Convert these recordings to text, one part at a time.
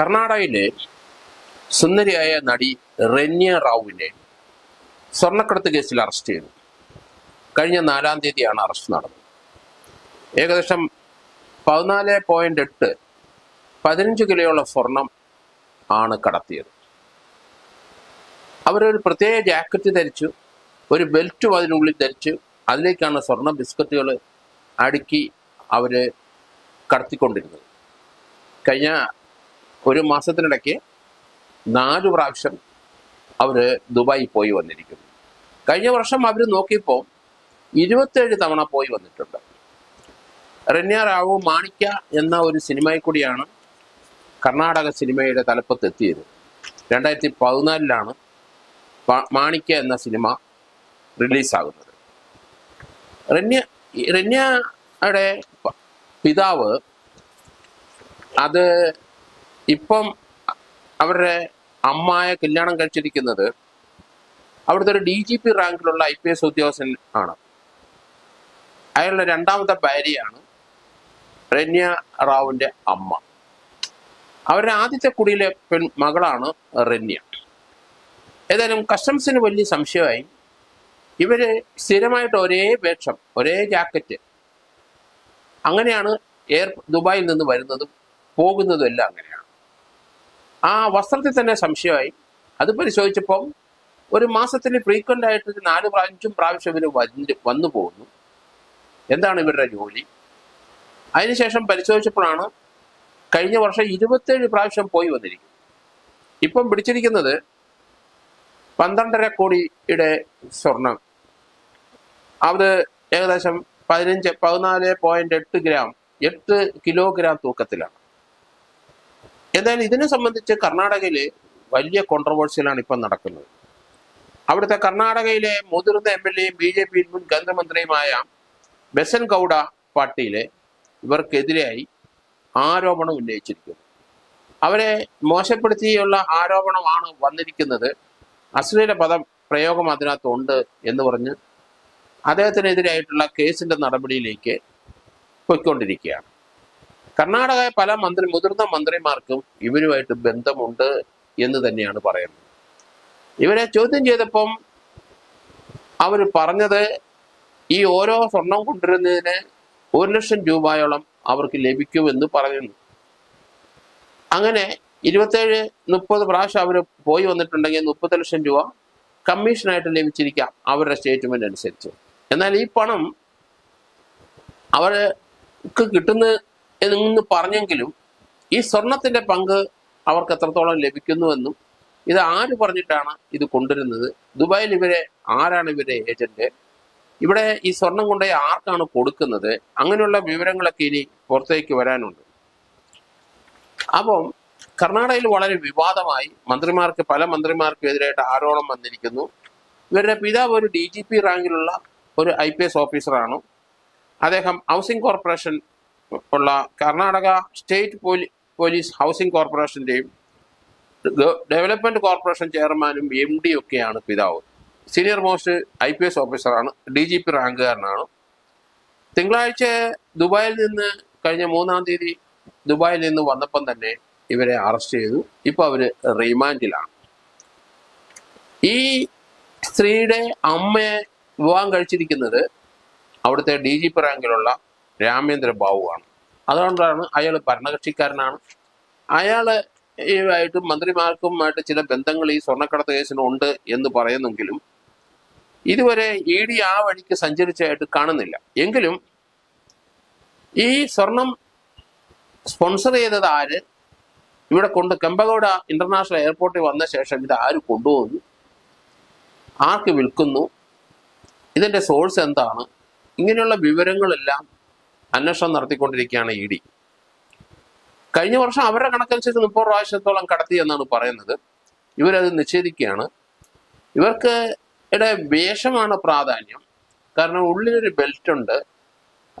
കർണാടകയിലെ സുന്ദരിയായ നടി റെന്യ റാവുവിനെ സ്വർണക്കടത്ത് കേസിൽ അറസ്റ്റ് ചെയ്തു. കഴിഞ്ഞ നാലാം തീയതിയാണ് അറസ്റ്റ് നടന്നത്. ഏകദേശം പതിനാല് പോയിന്റ് എട്ട് പതിനഞ്ച് കിലോയുള്ള സ്വർണം ആണ് കടത്തിയത്. അവരൊരു പ്രത്യേക ജാക്കറ്റ് ധരിച്ചു ഒരു ബെൽറ്റും അതിനുള്ളിൽ ധരിച്ച് അതിലേക്കാണ് സ്വർണ ബിസ്ക്കറ്റുകൾ അടുക്കി അവർ കടത്തിക്കൊണ്ടിരുന്നത്. കഴിഞ്ഞ ഒരു മാസത്തിനിടയ്ക്ക് നാലു പ്രാവശ്യം അവർ ദുബായി പോയി വന്നിരിക്കുന്നു. കഴിഞ്ഞ വർഷം അവർ നോക്കിയപ്പോൾ ഇരുപത്തേഴ് തവണ പോയി വന്നിട്ടുണ്ട്. റന്യ റാവു മാണിക്യ എന്ന ഒരു സിനിമയിൽ കൂടിയാണ് കർണാടക സിനിമയുടെ തലപ്പത്തെത്തിയത്. രണ്ടായിരത്തി പതിനാലിലാണ് മാണിക്യ എന്ന സിനിമ റിലീസാകുന്നത്. റന്യ റന്യയുടെ പിതാവ് അത് ഇപ്പം അവരുടെ അമ്മായ കല്യാണം കഴിച്ചിരിക്കുന്നത് അവിടുത്തെ ഒരു ഡി ജി പി റാങ്കിലുള്ള ഐ പി എസ് ഉദ്യോഗസ്ഥൻ ആണ്. അയാളുടെ രണ്ടാമത്തെ ഭാര്യയാണ് രന്യ റാവുവിന്റെ അമ്മ. അവരുടെ ആദ്യത്തെ കുടിയിലെ പെൺ മകളാണ് റന്യ ഏതായാലും കസ്റ്റംസിന് വലിയ സംശയമായി. ഇവർ സ്ഥിരമായിട്ട് ഒരേ വേഷം ഒരേ ജാക്കറ്റ്. അങ്ങനെയാണ് എയർ ദുബായിൽ നിന്ന് വരുന്നതും പോകുന്നതും എല്ലാം അങ്ങനെയാണ്. ആ വസ്ത്രത്തിൽ തന്നെ സംശയമായി. അത് പരിശോധിച്ചപ്പം ഒരു മാസത്തിൽ ഫ്രീക്വന്റ് ആയിട്ട് നാല് അഞ്ചും പ്രാവശ്യം ഇവർ വന്ന് വന്നു പോകുന്നു. എന്താണ് ഇവരുടെ ജോലി? അതിനുശേഷം പരിശോധിച്ചപ്പോഴാണ് കഴിഞ്ഞ വർഷം ഇരുപത്തേഴ് പ്രാവശ്യം പോയി വന്നിരിക്കുന്നത് ഇപ്പം പിടിച്ചിരിക്കുന്നത് പന്ത്രണ്ടര കോടിയുടെ സ്വർണം. അത് ഏകദേശം പതിനഞ്ച് പതിനാല് പോയിന്റ് എട്ട് ഗ്രാം എട്ട് കിലോഗ്രാം തൂക്കത്തിലാണ്. എന്തായാലും ഇതിനെ സംബന്ധിച്ച് കർണാടകയിൽ വലിയ കോൺട്രവേഴ്സിയലാണ് ഇപ്പം നടക്കുന്നത്. അവിടുത്തെ കർണാടകയിലെ മുതിർന്ന എം എൽ എയും ബി ജെ പി മുൻ കേന്ദ്രമന്ത്രിയുമായ ബെസൻ ഗൗഡ പാർട്ടിയിലെ ഇവർക്കെതിരെയായി ആരോപണം ഉന്നയിച്ചിരിക്കുന്നു. അവരെ മോശപ്പെടുത്തിയുള്ള ആരോപണമാണ് വന്നിരിക്കുന്നത്. അശ്ലീല പദം പ്രയോഗം അതിനകത്തുണ്ട് എന്ന് പറഞ്ഞ് അദ്ദേഹത്തിനെതിരായിട്ടുള്ള കേസിന്റെ നടപടിയിലേക്ക് പോയിക്കൊണ്ടിരിക്കുകയാണ്. കർണാടക പല മന്ത്രി മുതിർന്ന മന്ത്രിമാർക്കും ഇവരുമായിട്ട് ബന്ധമുണ്ട് എന്ന് തന്നെയാണ് പറയുന്നത്. ഇവരെ ചോദ്യം ചെയ്തപ്പം അവർ പറഞ്ഞത് ഈ ഓരോ സ്വർണം കൊണ്ടുവരുന്നതിന് ഒരു ലക്ഷം രൂപയോളം അവർക്ക് ലഭിക്കുമെന്ന് പറയുന്നു. അങ്ങനെ ഇരുപത്തേഴ് മുപ്പത് പ്രാവശ്യം അവർ പോയി വന്നിട്ടുണ്ടെങ്കിൽ മുപ്പത് ലക്ഷം രൂപ കമ്മീഷനായിട്ട് ലഭിച്ചിരിക്കാം അവരുടെ സ്റ്റേറ്റ്മെന്റ് അനുസരിച്ച്. എന്നാൽ ഈ പണം അവർക്ക് കിട്ടുന്ന എന്ന് പറഞ്ഞെങ്കിലും ഈ സ്വർണത്തിന്റെ പങ്ക് അവർക്ക് എത്രത്തോളം ലഭിക്കുന്നുവെന്നും ഇത് ആര് പറഞ്ഞിട്ടാണ് ഇത് കൊണ്ടുവരുന്നത്? ദുബായിൽ ഇവരെ ആരാണ് ഇവരെ ഏജന്റ്? ഇവിടെ ഈ സ്വർണം കൊണ്ടുപോയി ആർക്കാണ് കൊടുക്കുന്നത്? അങ്ങനെയുള്ള വിവരങ്ങളൊക്കെ ഇനി പുറത്തേക്ക് വരാനുണ്ട്. അപ്പം കർണാടകയിൽ വളരെ വിവാദമായി മന്ത്രിമാർക്ക് പല മന്ത്രിമാർക്കും എതിരായിട്ട് ആരോപണം വന്നിരിക്കുന്നു. ഇവരുടെ പിതാവ് ഒരു ഡി ജി പി റാങ്കിലുള്ള ഒരു ഐ പി എസ് ഓഫീസറാണ്. അദ്ദേഹം ഹൗസിംഗ് കോർപ്പറേഷൻ ഉള്ള Karnataka state police police housing കോർപ്പറേഷന്റെയും development corporation ചെയർമാനും എം ഡി ഒക്കെയാണ് പിതാവ്. Senior most I P S ഓഫീസറാണ് ഡി ജി പി റാങ്കുകാരനാണ്. തിങ്കളാഴ്ച ദുബായിൽ നിന്ന് കഴിഞ്ഞ മൂന്നാം തീയതി ദുബായിൽ നിന്ന് വന്നപ്പം തന്നെ ഇവരെ അറസ്റ്റ് ചെയ്തു. ഇപ്പോൾ അവർ റിമാൻഡിലാണ്. ഈ സ്ത്രീയുടെ അമ്മയെ വിവാഹം കഴിച്ചിരിക്കുന്നത് അവിടുത്തെ ഡി ജി പി റാങ്കിലുള്ള രാമേന്ദ്ര ബാബുവാണ് അതുകൊണ്ടാണ് അയാൾ ഭരണകക്ഷിക്കാരനാണ്. അയാൾ ആയിട്ടും മന്ത്രിമാർക്കുമായിട്ട് ചില ബന്ധങ്ങൾ ഈ സ്വർണക്കടത്ത് കേസിനുണ്ട് എന്ന് പറയുന്നെങ്കിലും ഇതുവരെ ഇ ഡി ആ വഴിക്ക് സഞ്ചരിച്ചതായിട്ട് കാണുന്നില്ല. എങ്കിലും ഈ സ്വർണം സ്പോൺസർ ചെയ്തത് ആര്? ഇവിടെ കൊണ്ട് കെമ്പഗൌഡ ഇന്റർനാഷണൽ എയർപോർട്ടിൽ വന്ന ശേഷം ഇത് ആര് കൊണ്ടുപോകുന്നു ആർക്ക് വിൽക്കുന്നു? ഇതിന്റെ സോഴ്സ് എന്താണ്? ഇങ്ങനെയുള്ള വിവരങ്ങളെല്ലാം അന്വേഷണം നടത്തിക്കൊണ്ടിരിക്കുകയാണ് ഇ ഡി. കഴിഞ്ഞ വർഷം അവരുടെ കണക്കനുസരിച്ച് മുപ്പത് പ്രാവശ്യത്തോളം കടത്തി എന്നാണ് പറയുന്നത്. ഇവരത് നിഷേധിക്കുകയാണ്. ഇവർക്ക് ഇവിടെ വേഷമാണ് പ്രാധാന്യം. കാരണം ഉള്ളിലൊരു ബെൽറ്റ് ഉണ്ട്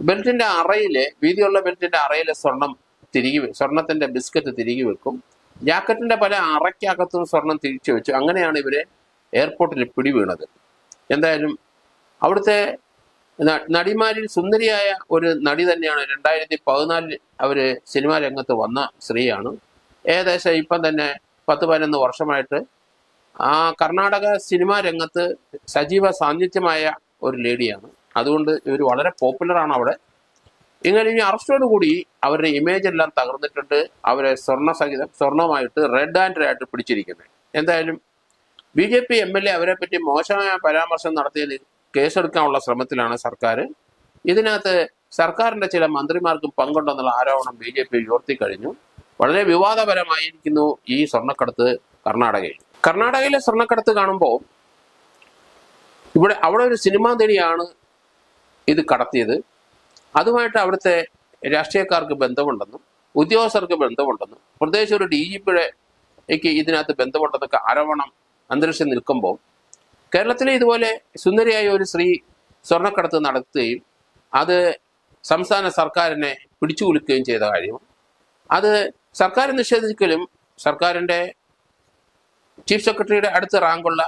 ബെൽറ്റിന്റെ അറയിൽ വീതിയുള്ള ബെൽറ്റിന്റെ അറയിലെ സ്വർണം തിരികെ സ്വർണത്തിന്റെ ബിസ്ക്കറ്റ് തിരികെ വെക്കും. ജാക്കറ്റിന്റെ പല അറയ്ക്കകത്തും സ്വർണം തിരിച്ചു വെച്ചു. അങ്ങനെയാണ് ഇവരെ എയർപോർട്ടിൽ പിടിവീണത്. എന്തായാലും അവിടുത്തെ നടിമാരിൽ സുന്ദരിയായ ഒരു നടി തന്നെയാണ്. രണ്ടായിരത്തി പതിനാലിൽ അവർ സിനിമാ രംഗത്ത് വന്ന സ്ത്രീയാണ്. ഏകദേശം ഇപ്പം തന്നെ പത്ത് പതിനൊന്ന് വർഷമായിട്ട് ആ കർണാടക സിനിമാ രംഗത്ത് സജീവ സാന്നിധ്യമായ ഒരു ലേഡിയാണ്. അതുകൊണ്ട് ഇവർ വളരെ പോപ്പുലറാണ് അവിടെ. ഇങ്ങനെ ഈ അറസ്റ്റോട് കൂടി അവരുടെ ഇമേജ് എല്ലാം തകർന്നിട്ടുണ്ട്. അവരെ സ്വർണ സഹിതം സ്വർണമായിട്ട് റെഡ് ആൻഡ് ആയിട്ട് പിടിച്ചിരിക്കുന്നത് എന്തായാലും B J P M L A അവരെ പറ്റി മോശമായ പരാമർശം നടത്തിയതിൽ കേസെടുക്കാനുള്ള ശ്രമത്തിലാണ് സർക്കാർ ഇതിനകത്ത് സർക്കാരിന്റെ ചില മന്ത്രിമാർക്കും പങ്കുണ്ടെന്നുള്ള ആരോപണം ബി ജെ പി ഉയർത്തി കഴിഞ്ഞു. വളരെ വിവാദപരമായിരിക്കുന്നു ഈ സ്വർണക്കടത്ത് കർണാടകയിൽ. കർണാടകയിലെ സ്വർണക്കടത്ത് കാണുമ്പോൾ ഇവിടെ അവിടെ ഒരു സിനിമാ നടിയാണ് ഇത് കടത്തിയത്. അതുമായിട്ട് അവിടുത്തെ രാഷ്ട്രീയക്കാർക്ക് ബന്ധമുണ്ടെന്നും ഉദ്യോഗസ്ഥർക്ക് ബന്ധമുണ്ടെന്നും പ്രത്യേകിച്ച് ഒരു ഡി ജി പിയുടെ ഇതിനകത്ത് ബന്ധമുണ്ടെന്നൊക്കെ ആരോപണം അന്തരീക്ഷം നിൽക്കുമ്പോൾ കേരളത്തിലെ ഇതുപോലെ സുന്ദരിയായ ഒരു സ്ത്രീ സ്വർണക്കടത്ത് നടത്തുകയും അത് സംസ്ഥാന സർക്കാരിനെ പിടിച്ചു കുലുക്കുകയും ചെയ്ത കാര്യം. അത് സർക്കാർ നിഷേധിക്കലും സർക്കാരിന്റെ ചീഫ് സെക്രട്ടറിയുടെ അടുത്ത റാങ്കുള്ള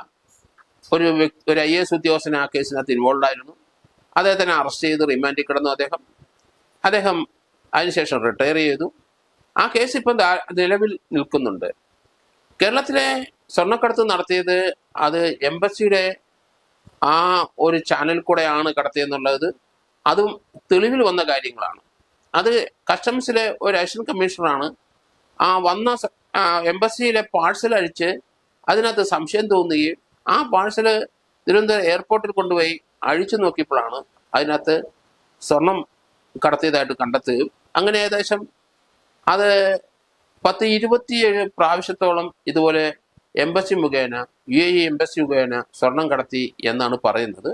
ഒരു വ്യക്തി ഒരു ഐ എസ് ഉദ്യോഗസ്ഥനെ ആ കേസിനകത്ത് ഇൻവോൾവ് ആയിരുന്നു. അദ്ദേഹത്തിനെ അറസ്റ്റ് ചെയ്ത് റിമാൻഡിൽ കിടന്നു അദ്ദേഹം. അദ്ദേഹം അതിനുശേഷം റിട്ടയർ ചെയ്തു. ആ കേസ് ഇപ്പം നിലവിൽ നിൽക്കുന്നുണ്ട്. കേരളത്തിലെ സ്വർണക്കടത്ത് നടത്തിയത് അത് എംബസിയുടെ ആ ഒരു ചാനൽ കൂടെയാണ് കടത്തിയെന്നുള്ളത്. അതും തെളിവിൽ വന്ന കാര്യങ്ങളാണ്. അത് കസ്റ്റംസിലെ ഒരു അഷ്യൻ കമ്മീഷണറാണ്. ആ വന്ന എംബസിയിലെ പാഴ്സൽ അഴിച്ച് അതിനകത്ത് സംശയം തോന്നുകയും ആ പാഴ്സൽ തിരുവനന്തപുരം എയർപോർട്ടിൽ കൊണ്ടുപോയി അഴിച്ചു നോക്കിയപ്പോഴാണ് അതിനകത്ത് സ്വർണം കടത്തിയതായിട്ട് കണ്ടെത്തുകയും അങ്ങനെ ഏകദേശം അത് പത്ത് ഇരുപത്തിയേഴ് പ്രാവശ്യത്തോളം ഇതുപോലെ എംബസി മുഖേന യു എ ഇ എംബസി മുഖേന സ്വർണം കടത്തി എന്നാണ് പറയുന്നത്.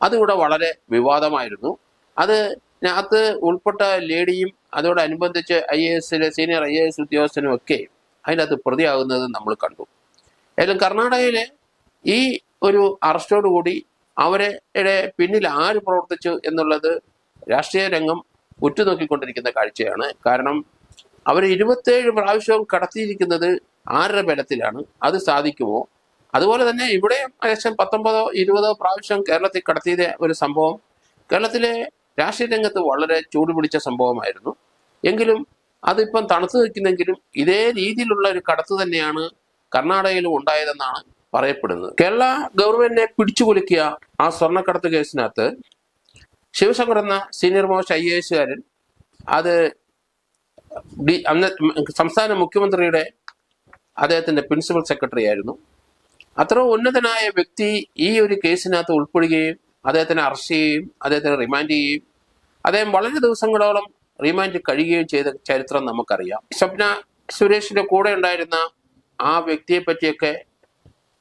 അതിവിടെ വളരെ വിവാദമായിരുന്നു. അത് അതിനകത്ത് ഉൾപ്പെട്ട ലേഡിയും അതോടനുബന്ധിച്ച് ഐ എ എസിലെ സീനിയർ ഐ എ എസ് ഉദ്യോഗസ്ഥനും ഒക്കെ അതിനകത്ത് പ്രതിയാകുന്നത് നമ്മൾ കണ്ടു. ഏതായാലും കർണാടകയിലെ ഈ ഒരു അറസ്റ്റോടുകൂടി അവരുടെ പിന്നിൽ ആര് പ്രവർത്തിച്ചു എന്നുള്ളത് രാഷ്ട്രീയ രംഗം ഉറ്റുനോക്കിക്കൊണ്ടിരിക്കുന്ന കാഴ്ചയാണ്. കാരണം അവർ ഇരുപത്തേഴ് പ്രാവശ്യവും കടത്തിയിരിക്കുന്നത് ആരുടെ ബലത്തിലാണ് അത് സാധിക്കുമോ? അതുപോലെ തന്നെ ഇവിടെ ഏകദേശം പത്തൊമ്പതോ ഇരുപതോ പ്രാവശ്യം കേരളത്തിൽ കടത്തിയ ഒരു സംഭവം കേരളത്തിലെ രാഷ്ട്രീയ രംഗത്ത് വളരെ ചൂടുപിടിച്ച സംഭവമായിരുന്നു. എങ്കിലും അതിപ്പം തണുത്തു നിൽക്കുന്നെങ്കിലും ഇതേ രീതിയിലുള്ള ഒരു കടത്ത് തന്നെയാണ് കർണാടകയിലും ഉണ്ടായതെന്നാണ് പറയപ്പെടുന്നത്. കേരള ഗവൺമെന്റിനെ പിടിച്ചു കുലുക്കിയ ആ സ്വർണക്കടത്ത് കേസിനകത്ത് ശിവശങ്കർ എന്ന സീനിയർ മോസ്റ്റ് ഐ എ എസുകാരൻ അത് സംസ്ഥാന മുഖ്യമന്ത്രിയുടെ അദ്ദേഹത്തിന്റെ പ്രിൻസിപ്പൽ സെക്രട്ടറി ആയിരുന്നു. അത്ര ഉന്നതനായ വ്യക്തി ഈ ഒരു കേസിനകത്ത് ഉൾപ്പെടുകയും അദ്ദേഹത്തിനെ അറസ്റ്റ് ചെയ്യുകയും അദ്ദേഹത്തിനെ റിമാൻഡ് ചെയ്യുകയും അദ്ദേഹം വളരെ ദിവസങ്ങളോളം റിമാൻഡ് കഴിയുകയും ചെയ്ത ചരിത്രം നമുക്കറിയാം. സ്വപ്ന സുരേഷിന്റെ കൂടെ ഉണ്ടായിരുന്ന ആ വ്യക്തിയെ പറ്റിയൊക്കെ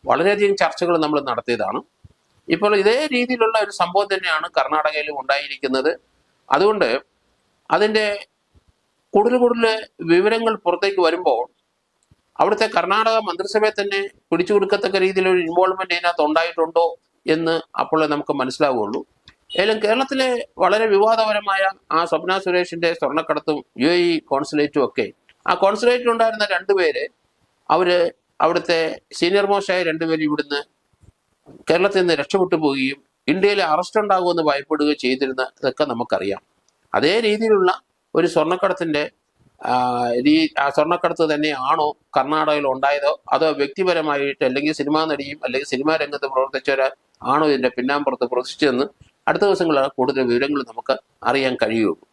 വളരെയധികം ചർച്ചകൾ നമ്മൾ നടത്തിയതാണ്. ഇപ്പോൾ ഇതേ രീതിയിലുള്ള ഒരു സംഭവം തന്നെയാണ് കർണാടകയിലും ഉണ്ടായിരിക്കുന്നത്. അതുകൊണ്ട് അതിന്റെ കൂടുതൽ കൂടുതൽ വിവരങ്ങൾ പുറത്തേക്ക് വരുമ്പോൾ അവിടുത്തെ കർണാടക മന്ത്രിസഭയെ തന്നെ പിടിച്ചു കൊടുക്കത്തക്ക രീതിയിലൊരു ഇൻവോൾവ്മെന്റ് അതിനകത്ത് ഉണ്ടായിട്ടുണ്ടോ എന്ന് അപ്പോഴേ നമുക്ക് മനസ്സിലാവുള്ളൂ ഏതായാലും കേരളത്തിലെ വളരെ വിവാദപരമായ ആ സ്വപ്ന സുരേഷിന്റെ സ്വർണക്കടത്തും യു എ കോൺസുലേറ്റും ഒക്കെ ആ കോൺസുലേറ്റിൽ ഉണ്ടായിരുന്ന രണ്ടുപേര് അവർ അവിടുത്തെ സീനിയർ മോശമായ രണ്ടുപേരും ഇവിടുന്ന് കേരളത്തിൽ നിന്ന് രക്ഷപ്പെട്ടു പോവുകയും ഇന്ത്യയിൽ അറസ്റ്റ് ഉണ്ടാകുമെന്ന് ഭയപ്പെടുകയും ചെയ്തിരുന്ന ഇതൊക്കെ നമുക്കറിയാം. അതേ രീതിയിലുള്ള ഒരു സ്വർണക്കടത്തിന്റെ ആ സ്വർണക്കടത്ത് തന്നെയാണോ കർണാടകയിൽ ഉണ്ടായതോ? അതോ വ്യക്തിപരമായിട്ട് അല്ലെങ്കിൽ സിനിമാ നടിയും അല്ലെങ്കിൽ സിനിമാ രംഗത്ത് പ്രവർത്തിച്ചവർ ആണോ ഇതിന്റെ പിന്നാമ്പുറത്ത് പ്രവർത്തിച്ചതെന്ന് അടുത്ത ദിവസങ്ങളിൽ കൂടുതൽ വിവരങ്ങൾ നമുക്ക് അറിയാൻ കഴിയുള്ളൂ